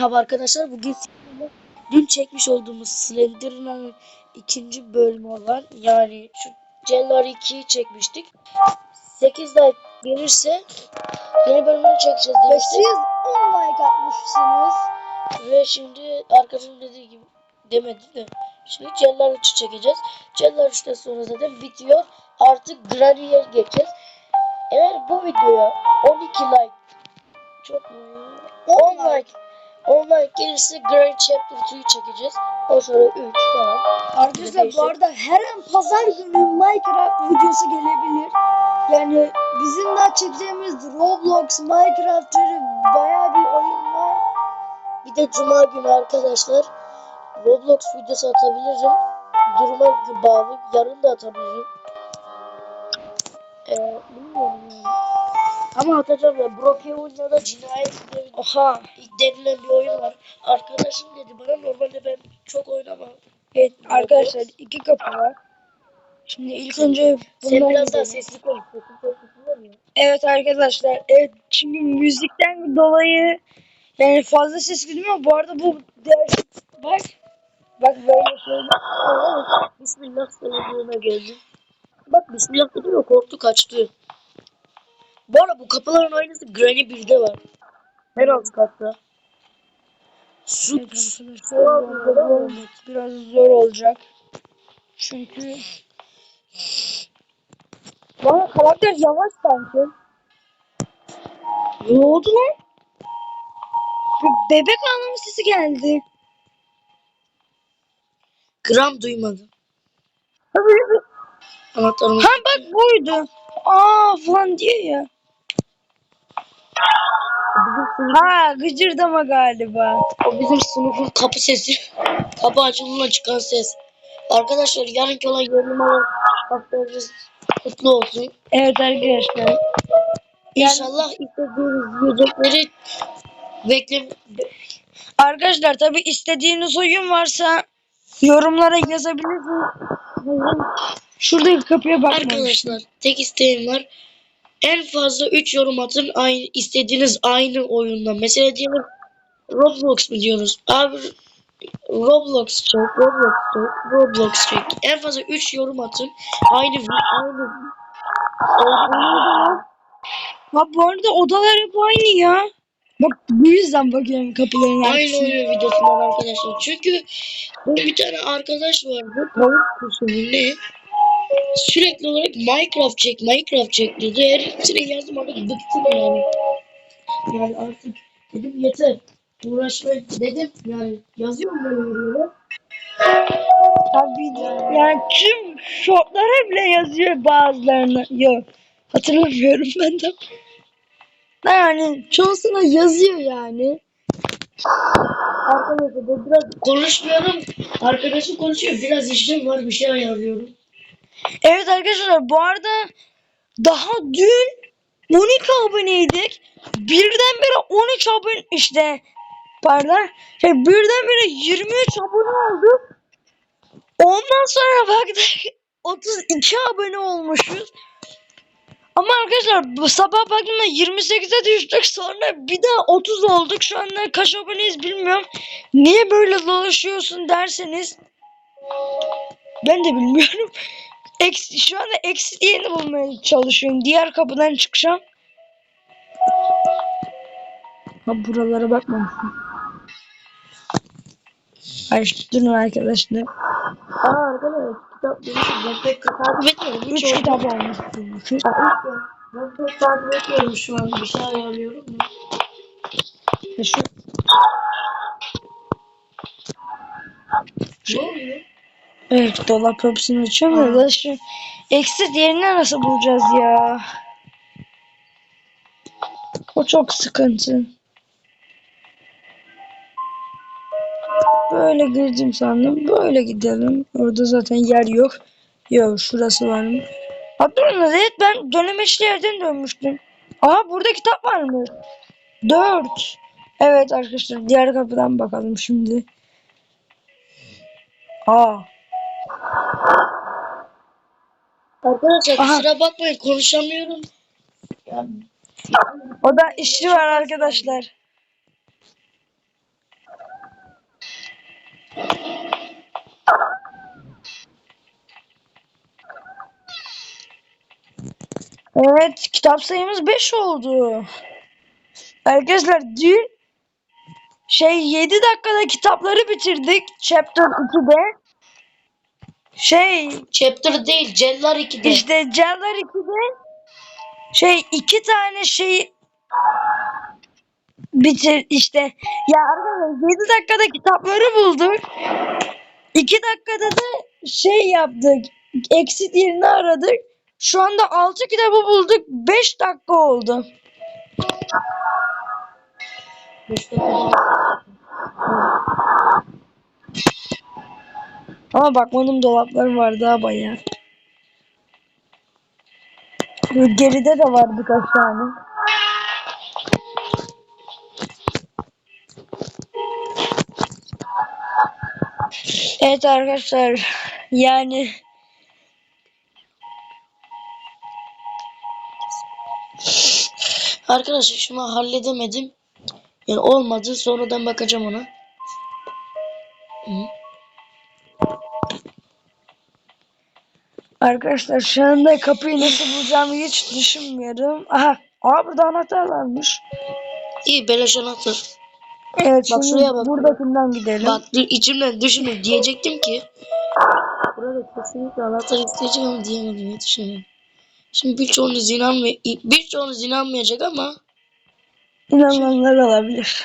Merhaba arkadaşlar. Bugün dün çekmiş olduğumuz Slenderman'ın ikinci bölümü olan yani şu Cellar 2'yi çekmiştik. 8 like gelirse yeni bölümünü çekeceğiz demiştik. siz 10 like atmışsınız. Ve şimdi arkadaşım dediği gibi demedi de şimdi Cellar 3'ü çekeceğiz. Cellar 3'ten sonra zaten bitiyor. Artık Granny'e geçeceğiz. Eğer bu videoya 12 like çok mu? 10 like 10 like gelirse Granny Chapter 2'yi çekeceğiz. O sonra 3 falan. Arkadaşlar bu arada her an pazar günü Minecraft videosu gelebilir. Yani bizim daha çekeceğimiz Roblox, Minecraft türü bayağı bir oyun var. Bir de cuma günü arkadaşlar Roblox videosu atabilirim. Duruma bağlı. Yarın da atabilirim. Ee, bilmiyorum. Ama atacağım ya. Brokeo'yla da cinayet Oha. denilen bir oyun var. Arkadaşım dedi bana normalde ben çok oynamam. Evet arkadaşlar iki kapı var. Şimdi ilk önce Sen bundan biraz daha gidelim. sesli konuş. Sesin çok. Evet arkadaşlar. Evet çünkü müzikten dolayı yani fazla ses geliyor. Bu arada bu ders bak. Bak böyle şöyle. Bismillah selamına geldim. Bak Bismillah dedi ya korktu kaçtı. Bu arada bu kapıların aynısı Granny 1'de var. Her alt katta. Şu, Evet evet, biraz zor olacak. Çünkü bana karakter yavaş sanki. Ne oldu lan? Bir bebek ağlama sesi geldi. gram duymadı. Anahtarımı Ha bak buydu. Aa falan diyor ya. Ha gıcırdama galiba. o bizim sınıfın kapı sesi. Kapı açıldığında çıkan ses. Arkadaşlar yarınki olan yarım olan haftanız kutlu olsun. Evet arkadaşlar. İnşallah istediğiniz yiyecekleri bekle Arkadaşlar tabi istediğiniz oyun varsa yorumlara yazabilirsiniz. Şuradaki kapıya bakmamıştım. Arkadaşlar tek isteğim var. En fazla 3 yorum atın aynı istediğiniz aynı oyundan. Mesela diyelim Roblox mu diyoruz? Abi Roblox çek, Roblox çek, Roblox çek. En fazla 3 yorum atın. Aynı aynı Ha bu arada odalar hep aynı ya. Bak bu yüzden bakıyorum kapıların aynı arkasına. oyun videosundan arkadaşlar. Çünkü benim bir tane arkadaş vardı. Tavuk kuşu ne? Sürekli olarak Minecraft çek, Minecraft çek diyordu. Her hepsine yazdım artık bıktım yani. Yani artık dedim yeter. Uğraşmayın dedim yani yazıyorum ben öyle. Tabii yani tüm shortlara bile yazıyor bazılarına. Yok hatırlamıyorum ben de. Yani çoğusuna yazıyor yani. Arkadaşlar biraz konuşmuyorum. Arkadaşım konuşuyor. Biraz işim var bir şey ayarlıyorum. Evet arkadaşlar bu arada daha dün 12 aboneydik. Birdenbire 13 abone işte pardon şey birdenbire 23 abone olduk. Ondan sonra baktık 32 abone olmuşuz. Ama arkadaşlar sabah baktığımda 28'e düştük sonra bir daha 30 olduk. Şu anda kaç aboneyiz bilmiyorum. Niye böyle dolaşıyorsun derseniz ben de bilmiyorum. Eksi, şu anda eksi diyeni bulmaya çalışıyorum. Diğer kapıdan çıkacağım. Ha buralara bakmamışım. Ay durun arkadaşlar. Aa arkadaşlar kitap demişim. Ben pek takip etmiyorum. Hiç 3 oldu. kitap üç ya. Ben pek takip etmiyorum şu an. Bir şey ayarlıyorum da. Ya Şu, Ne oluyor? Evet dolap açıyorum da şu eksi diğerini nasıl bulacağız ya? O çok sıkıntı. Böyle girdim sandım. Böyle gidelim. Orada zaten yer yok. Yok şurası var mı? Hatırladınız evet ben dönemeçli yerden dönmüştüm. Aha burada kitap var mı? Dört. Evet arkadaşlar diğer kapıdan bakalım şimdi. Aa. Arkadaşlar Aha. kusura bakmayın konuşamıyorum. O da işi var arkadaşlar. Evet kitap sayımız 5 oldu. Arkadaşlar dün şey 7 dakikada kitapları bitirdik chapter 2'de. Şey Chapter değil, Cellar 2'de. işte Cellar 2'de şey iki tane şey bitir işte. Ya arkadaşlar 7 dakikada kitapları bulduk. 2 dakikada da şey yaptık. Exit yerini aradık. Şu anda 6 kitabı bulduk. 5 dakika oldu. Ama bakmadım dolaplarım var daha bayağı. Geride de var birkaç tane. Evet arkadaşlar yani Arkadaşlar şunu halledemedim. Yani olmadı. Sonradan bakacağım ona. Arkadaşlar şu anda kapıyı nasıl bulacağımı hiç düşünmüyorum. Aha, aa burada anahtar varmış. İyi beleş anahtar. Evet Bak şimdi şuraya bak. buradakinden gidelim. Bak içimden düşündüm. Diyecektim ki burada kesinlikle anahtar isteyecek ama diyemedim. Yetişemedim. Şimdi birçoğunuz inanmay birçoğunuz inanmayacak ama İnananlar olabilir.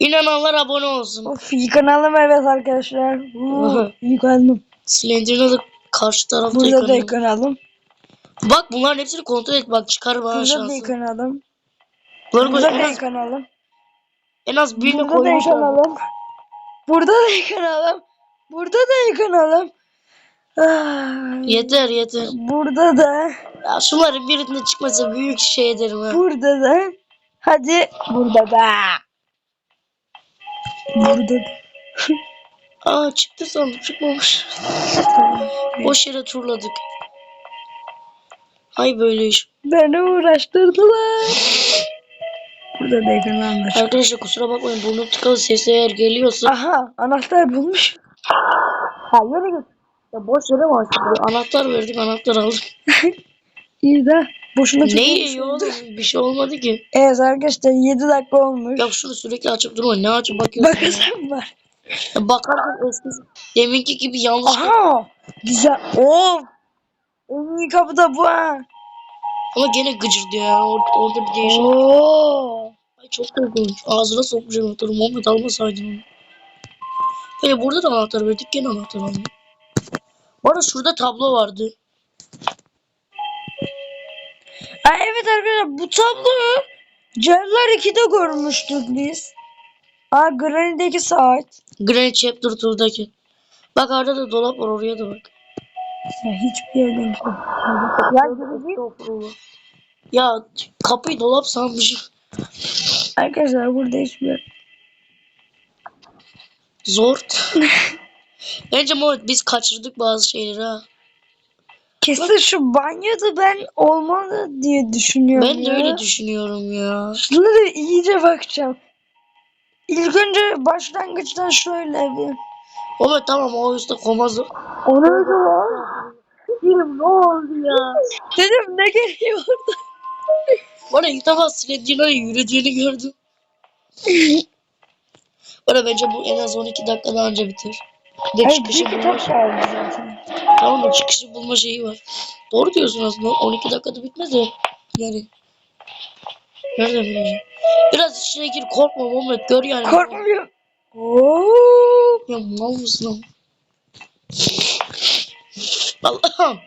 inananlar abone olsun. Of yıkanalım evet arkadaşlar. Uuu, Aha. yıkandım. Slender'ına da karşı tarafta Burada da yıkanıyor. yıkanalım. Bak bunların hepsini kontrol et. Bak çıkar bana Burada da şansı. yıkanalım. Bunları koy- Burada en da az, yıkanalım. en az birini Burada da koymuşlar. yıkanalım. Burada da yıkanalım. Burada da yıkanalım. Ah, Yeter yeter. Burada da. Ya şunların birinde çıkmasa büyük şey ederim ha. Burada da. Hadi. Burada da. Burada da. Aa çıktı sandım çıkmamış. Boş yere turladık. Hay böyle iş. Beni uğraştırdılar. Burada da yıkanalım. Arkadaşlar kusura bakmayın burnum tıkalı sesi eğer geliyorsa. Aha anahtar bulmuş. Ha yere git. Ya boş yere mi açtık? Anahtar verdik anahtar aldık. İyi de boşuna ne yiyor oldu. oğlum? Bir şey olmadı ki. Evet arkadaşlar 7 dakika olmuş. Ya şunu sürekli açıp durma. Ne açıp bakıyorsun? ya? Bakasam var. Bakarken eski deminki gibi yanlış. Aha güzel. Of. En iyi kapı da bu ha. Ama gene gıcır diyor yani. Or- orada bir değişik. Oo. Ay çok korkunç. Ağzına sokmuş anahtarı. Muhammed almasaydın onu. Böyle burada da anahtar verdik. Gene anahtar aldım. Bu arada şurada tablo vardı. Aa, evet arkadaşlar bu tabloyu Cellar 2'de görmüştük biz. Aa Granny'deki saat. Granny Chapter 2'daki. Bak arada da dolap var oraya da bak. Ya hiçbir yerden görmedim. Ya kapıyı dolap sanmışım. Arkadaşlar burada hiçbir. Zor. Bence Muhammed biz kaçırdık bazı şeyleri ha. Kesin şu banyoda ben olmalı diye düşünüyorum Ben de ya. öyle düşünüyorum ya. Şuna da iyice bakacağım. İlk önce başlangıçtan şöyle bir. Muhammed tamam o üstte komaz. O neydi lan? Dedim ne oldu ya? Dedim ne geliyor orada? Bana ilk defa Slender'ın yürüdüğünü gördüm. Bana bence bu en az 12 dakikada anca biter. Bir de Ay, çıkışı bir bulma, kitap kaldı zaten. tamam da çıkışı bulma şeyi var. Doğru diyorsun aslında 12 dakikada bitmez de. Yani. Nereden bileceğim? Biraz içine gir korkma Muhammed gör yani. Korkmuyorum. Oo. Ya oğlum? Allah'ım.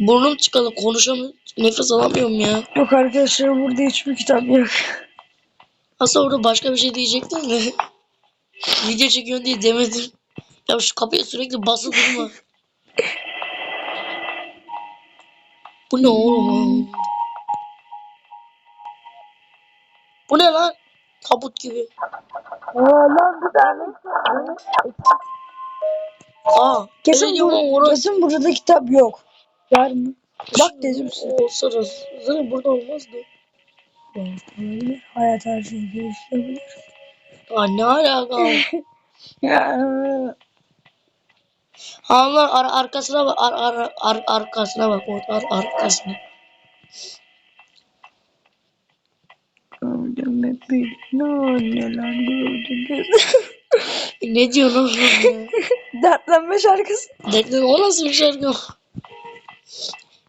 Burnum çıkalı konuşamıyorum. Nefes alamıyorum ya. Yok arkadaşlar burada hiçbir kitap yok. Aslında orada başka bir şey diyecektim de. Video çekiyorsun diye demedim. Ya şu kapıya sürekli basılı durma. Bu ne oğlum? Bu ne lan? Tabut gibi. Aa lan bir tane. Aa, Kesin, ama orası. kesin burada kitap yok. Var mı? Bak dedim size. Olsa da zaten burada olmazdı. Olabilir. Hayat her şeyi değiştirebilir. Aa ne alaka? Allah ar arkasına bak ar ar ar arkasına bak ar arkasına. Bir neler gördünüz. Ne oğlum ya? Dertlenme şarkısı. Bekle o nasıl bir şarkı?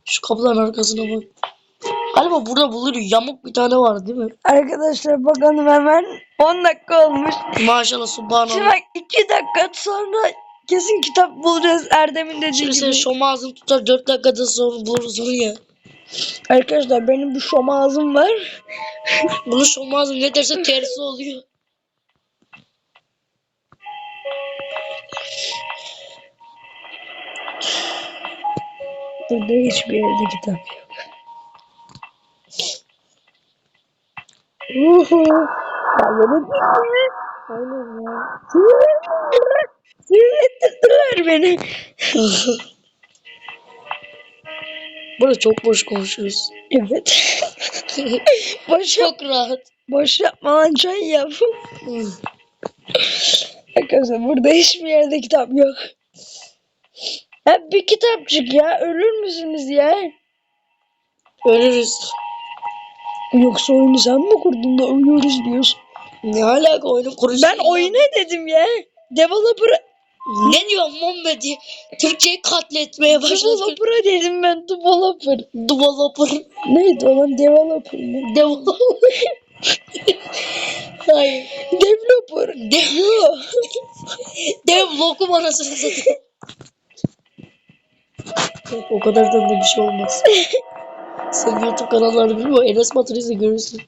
Şu kapıların arkasına bak. Galiba burada bulur yamuk bir tane var değil mi? Arkadaşlar bakalım hemen 10 dakika olmuş. Maşallah Şimdi subhanallah. bak 2 dakika sonra kesin kitap bulacağız Erdem'in dediği Şimdi sen gibi. şom ağzını tutar 4 dakikada sonra bulursun ya. Arkadaşlar benim bir şom ağzım var. Bunu şom ağzı ne derse tersi oluyor. Burada hiçbir yerde kitap yok. Uhu. Aynen ya. Sinir ettirdiler beni. Burada çok boş konuşuyoruz. Evet. boş çok rahat. boş yapma lan çay yap. Arkadaşlar burada hiçbir yerde kitap yok. Hep bir kitapçık ya. Ölür müsünüz ya? Ölürüz. Yoksa oyunu sen mi kurdun da uyuyoruz diyorsun? Ne alaka oyunun kurucusu? Ben oyuna dedim ya. Developer'a Ne diyorsun Muhammed diye Türkçeyi katletmeye başladı. developer'a dedim ben developer. Developer. Neydi o lan developer mı? Developer. Hayır. Developer. Dev, Yo. dev lokum anasını satayım. Yok, o kadar da bir şey olmaz. Sen YouTube kanallarını bilmiyor. Enes Batur izle görürsün.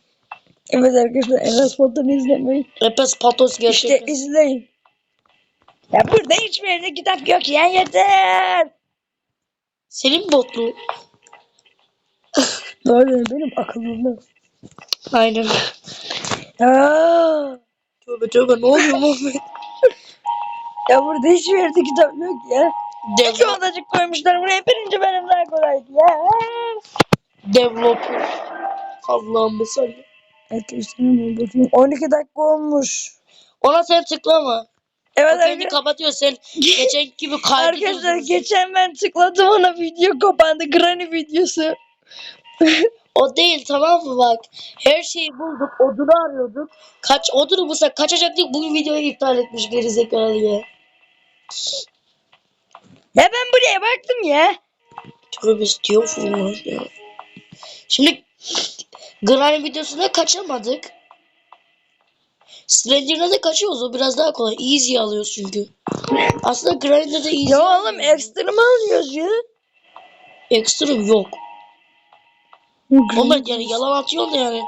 Evet arkadaşlar Enes Batur'u izlemeyin. Epes patos İşte gerçekten. izleyin. Ya burada hiçbir yerde kitap yok ya yeter. Senin botlu. Doğru benim akıllımda. Aynen. Aa, Tövbe tövbe ne oluyor Muhammed? ya burada hiçbir yerde kitap yok ya. Dev, İki odacık koymuşlar buraya birinci benim daha kolaydı ya. developer. Allah'ım salli. Arkadaşlar hemen bakayım. 12 dakika olmuş. Ona sen tıklama. Evet kendi arkadaşlar. kapatıyor sen. Geçen gibi kaydı Arkadaşlar geçen ben tıkladım ona video kapandı. Granny videosu. O değil tamam mı bak. Her şeyi bulduk. Odunu arıyorduk. Kaç odunu bulsak kaçacaktık. Bugün videoyu iptal etmiş gerizekalı ya. Ya ben buraya baktım ya. Tövbe estağfurullah ya. Şimdi Granny videosunda kaçamadık. Stranger'da da kaçıyoruz. O biraz daha kolay. Easy alıyoruz çünkü. Aslında Granny'de de easy Ya oğlum ekstrem alıyoruz ya. Extreme yok. Onlar yani yalan atıyorsun da yani.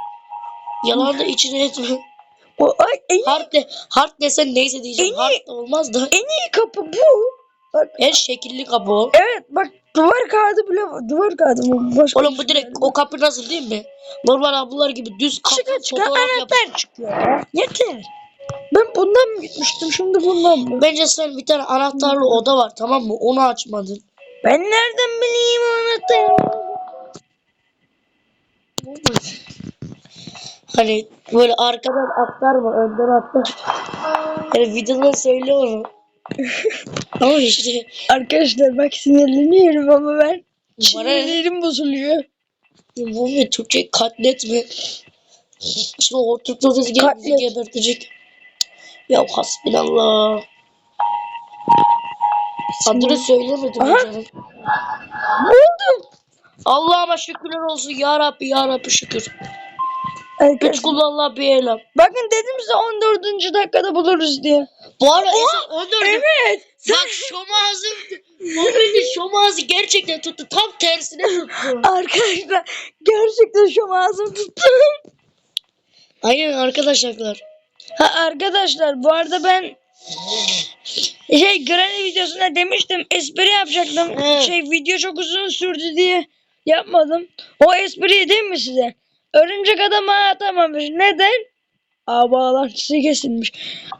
Yalan da içine etme. O, ay, en, iyi, Hard, de, hard desen neyse diyeceğim. En Hard iyi- da olmaz da. en iyi kapı bu. Bak En şekilli kapı evet bak duvar kağıdı bile var. Duvar kağıdı mı? Başka Oğlum bu şey direkt o kapı nasıl değil mi? Normal ablalar gibi düz kapı Çıka çıka fotoğraf anahtar çıkıyor ya. Yeter. Ben bundan mı gitmiştim şimdi bundan mı? Bence sen bir tane anahtarlı oda var tamam mı? Onu açmadın. Ben nereden bileyim anahtarı? Hani böyle arkadan aktarma, önden aktar. Yani videoda söyle onu. Ama işte Arkadaşlar bak sinirleniyorum ama ben. ne? Sinirlerim bozuluyor. Bu bir Türkçe katletme. Şimdi o Türk sözü gelip bizi Katlet. gebertecek. Ya hasbinallah. Adını söylemedim Aha. canım. Buldum. Allah'ıma şükürler olsun ya Rabbi ya Rabbi şükür. Arkadaşlar kullanla bir eylem. bakın dedim size 14. dakikada buluruz diye. Bu arada esas 14. Evet. Bak şomazı, Muhammed'in şomazı gerçekten tuttu. Tam tersine tuttu. Arkadaşlar gerçekten şu ağzım tuttu. Aynen arkadaşlar. Ha arkadaşlar bu arada ben şey Granny videosunda demiştim espri yapacaktım. Evet. Şey video çok uzun sürdü diye yapmadım. O espriyi değil mi size? Örümcek adam ağa atamamış. Neden? Aa bağlantısı kesilmiş.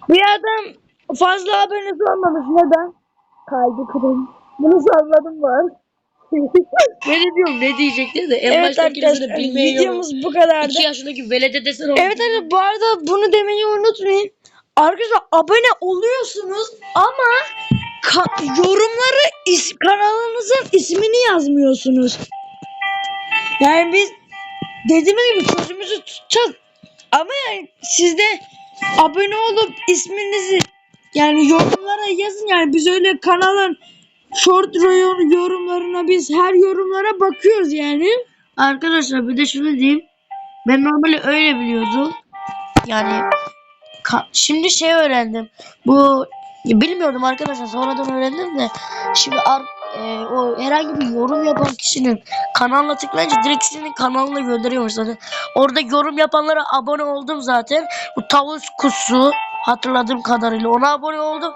Bir adam fazla abonesi olmamış. Neden? Kalbi kırılmış. Bunu salladım var. Ne diyorum ne diyecekti de en evet arkadaşlar videomuz bu kadardı. 2 yaşındaki velede desen onu. Evet arkadaşlar bu arada bunu demeyi unutmayın. Arkadaşlar abone oluyorsunuz ama yorumları is- kanalınızın ismini yazmıyorsunuz. Yani biz dediğimiz gibi sözümüzü tutacağız. Ama yani siz de abone olup isminizi yani yorumlara yazın yani biz öyle kanalın short yorumlarına biz her yorumlara bakıyoruz yani. Arkadaşlar bir de şunu diyeyim. Ben normali öyle biliyordum. Yani şimdi şey öğrendim. Bu bilmiyordum arkadaşlar sonradan öğrendim de şimdi ar- e, o herhangi bir yorum yapan kişinin kanalına tıklayınca direkt senin kanalına gönderiyormuş zaten. Orada yorum yapanlara abone oldum zaten. Bu tavus kusu hatırladığım kadarıyla ona abone oldum.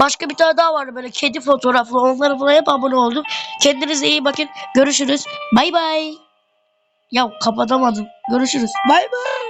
Başka bir tane daha vardı böyle kedi fotoğraflı onlara falan hep abone oldum. Kendinize iyi bakın. Görüşürüz. Bay bay. Ya kapatamadım. Görüşürüz. Bay bay.